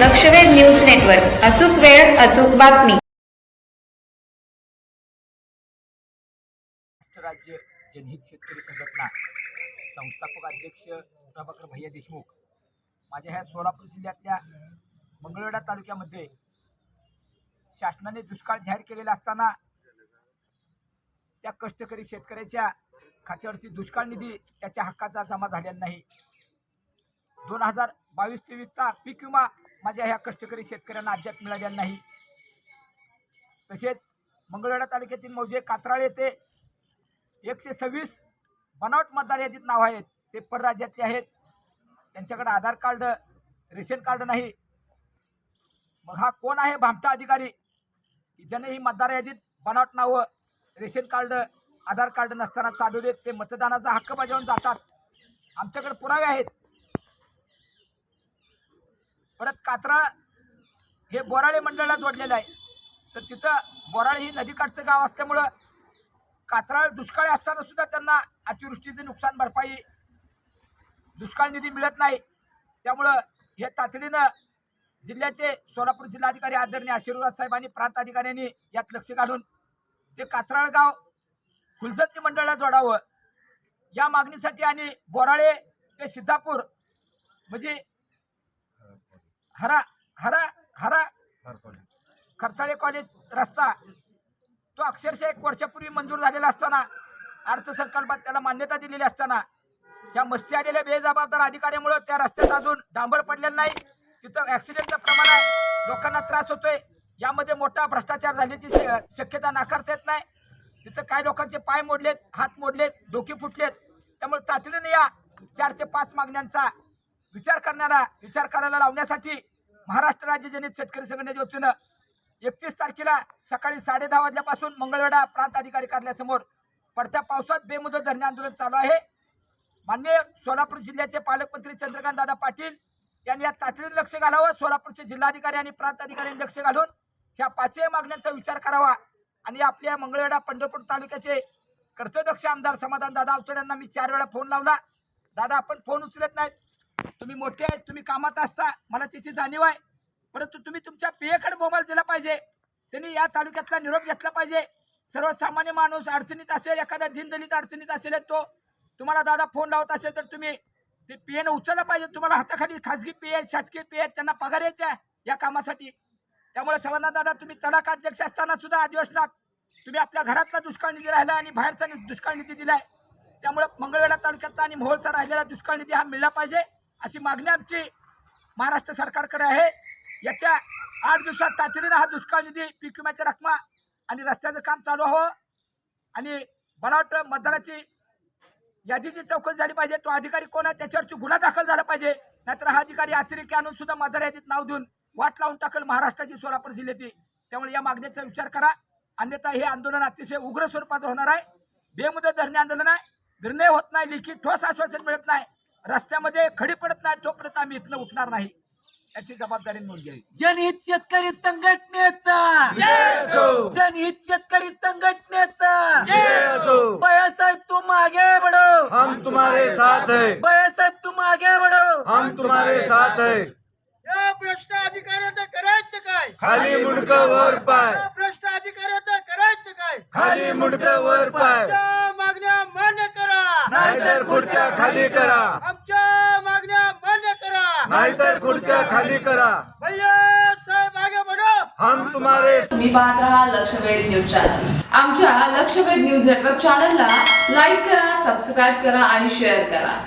लक्षवेध news network. अचूक वेळ अचूक बातमी. राज्य जनहित शेतकरी संघटना संस्थापक अध्यक्ष प्रभाकर भैया देशमुख माझ्या ह्या सोलापूर जिल्ह्यातल्या मंगळवेढा तालुक्यामध्ये शासनाने दुष्काळ जाहीर केलेला असताना त्या कष्टकरी शेतकऱ्याच्या खात्यावरती दुष्काळ निधी त्याच्या हक्काचा जमा झालेला नाही. दोन हजार बावीस तेवीसचा पीक विमा माझ्या ह्या कष्टकरी शेतकऱ्यांना अद्याप मिळालेला नाही. तसेच मंगळवेढा तालुक्यातील मौजे कात्राळ येथे एकशे सव्वीस बनावट मतदार यादीत नाव आहेत. ते परराज्यातले आहेत. त्यांच्याकडे आधार कार्ड रेशन कार्ड नाही. मग हा कोण आहे भामटा अधिकारी? की ज्याने ही मतदार यादीत बनावट नावं रेशन कार्ड आधार कार्ड नसताना चालवलेत ते मतदानाचा हक्क बजावून जातात. आमच्याकडे पुरावे आहेत. परत कात्रा हे बोराळे मंडळाला जोडलेलं आहे. तर तिथं बोराळे ही नदीकाठचं गाव असल्यामुळं कात्राळ दुष्काळी असताना सुद्धा त्यांना अतिवृष्टीचे नुकसान भरपाई दुष्काळ निधी मिळत नाही. त्यामुळं हे तातडीनं जिल्ह्याचे सोलापूर जिल्हाधिकारी आदरणीय आशीर्वाद साहेब आणि प्रांत अधिकाऱ्यांनी यात लक्ष घालून ते कात्राळ गाव फुलजत्ती मंडळाला जोडावं. या मागणीसाठी आणि बोराळे ते सिद्धापूर म्हणजे हरा हरा हरा. खरसाळे कॉलेज रस्ता. तो अक्षरशः एक वर्षापूर्वी मंजूर झालेला असताना अर्थसंकल्पात त्याला मान्यता दिलेली असताना या मस्ती आलेल्या बेजबाबदार अधिकाऱ्यामुळे त्या रस्त्यात अजून डांबर पडलेलं नाही. तिथं ऍक्सिडेंटचं प्रमाण आहे. लोकांना त्रास होतोय. यामध्ये मोठा भ्रष्टाचार झाल्याची श- शक्यता नाकारता येत नाही. तिथं काही लोकांचे पाय मोडलेत हात मोडलेत डोके फुटलेत. त्यामुळे तातडीने या चार ते पाच मागण्यांचा विचार करण्याला विचार करायला लावण्यासाठी महाराष्ट्र राज्य जनित शेतकरी संघटनेच्या वतीनं एकतीस तारखेला सकाळी साडे दहा वाजल्यापासून मंगळवेढा प्रांत अधिकारी कार्यालयासमोर पडत्या पावसात बेमुदत धरणे आंदोलन चालू आहे. मान्य सोलापूर जिल्ह्याचे पालकमंत्री चंद्रकांत दादा पाटील यांनी या तातडीने लक्ष घालावं सोलापूरचे जिल्हाधिकारी आणि प्रांत अधिकारी लक्ष घालून ह्या पाचही मागण्यांचा विचार करावा आणि आपल्या मंगळवेढा पंढरपूर तालुक्याचे कर्तदक्ष आमदार समाधान दादा अवचड यांना मी चार वेळा फोन लावला. दादा आपण फोन उचलत नाहीत. तुम्ही मोठे आहेत तुम्ही कामात असता मला त्याची जाणीव आहे. परंतु तुम्ही तुमच्या पियेकडे मोबाईल दिला पाहिजे. त्यांनी या तालुक्यातला निरोप घेतला पाहिजे. सर्वसामान्य माणूस अडचणीत असेल एखादा दिनदलित अडचणीत असेल तो तुम्हाला दादा फोन लावत असेल तर तुम्ही ते पीएनं उचललं पाहिजे. तुम्हाला हाताखाली खासगी पी आहेत शासकीय पी आहेत त्यांना पगार यायचा या कामासाठी. त्यामुळे सर्वांना दादा तुम्ही तलाक अध्यक्ष असताना सुद्धा अधिवेशनात तुम्ही आपल्या घरातला दुष्काळ निधी राहिला आणि बाहेरचा नि- दुष्काळ निधी दिला आहे त्यामुळे मंगळवेढा तालुक्यातला आणि मोहोळचा राहिलेला दुष्काळ निधी हा मिळला पाहिजे. अशी मागणी आमची महाराष्ट्र सरकारकडे आहे. याच्या आठ दिवसात तातडीनं हा दुष्काळ निधी पीक विम्याच्या रकमा आणि रस्त्याचं काम चालू हवं. आणि बनावट मतदाराची यादीची चौकशी झाली पाहिजे तो अधिकारी कोण आहे त्याच्यावरती गुन्हा दाखल झाला पाहिजे. नाहीतर हा अधिकारी अतिरेकी आणून सुद्धा मतदार यादीत नाव देऊन वाट लावून टाकल महाराष्ट्राची सोलापूर जिल्ह्याची. त्यामुळे या मागणीचा विचार करा. अन्यथा हे आंदोलन अतिशय उग्र स्वरूपाचं होणार आहे. बेमुदत धरणे आंदोलन आहे. निर्णय होत नाही लिखित ठोस आश्वासन मिळत नाही. रस्त्यामध्ये खडी पडत नाही तोपर्यंत आम्ही इथनं उठणार नाही. याची जबाबदारी नोंद घ्यावी जनहित शेतकरी संघटनेचा. जनहित शेतकरी संघटनेचा. बाळासाहेब तुम आगे बढ़ो हम तुम्हारे साथ हैं. बाळासाहेब तुम आगे बढ़ो हम तुम्हारे साथ हैं. या भ्रष्ट अधिकाऱ्याचं करायचं काय? खाली मुंडक वर पाय. या भ्रष्ट अधिकाऱ्याचं करायचं काय? खाली मुंडक वर पाय आमच्या मागण्या मान्य करा नाहीतर खुर्च्या खाली करा. आमच्या मागण्या मान्य करा. नाहीतर खुर्च्या खाली करा. भैया साहेब आगे बढो. हम तुम्हारे तुम्ही पाहत राहा लक्षवेध न्यूज चॅनल. आमच्या लक्षवेध न्यूज नेटवर्क चॅनलला लाईक करा सबस्क्राईब करा आणि शेअर करा.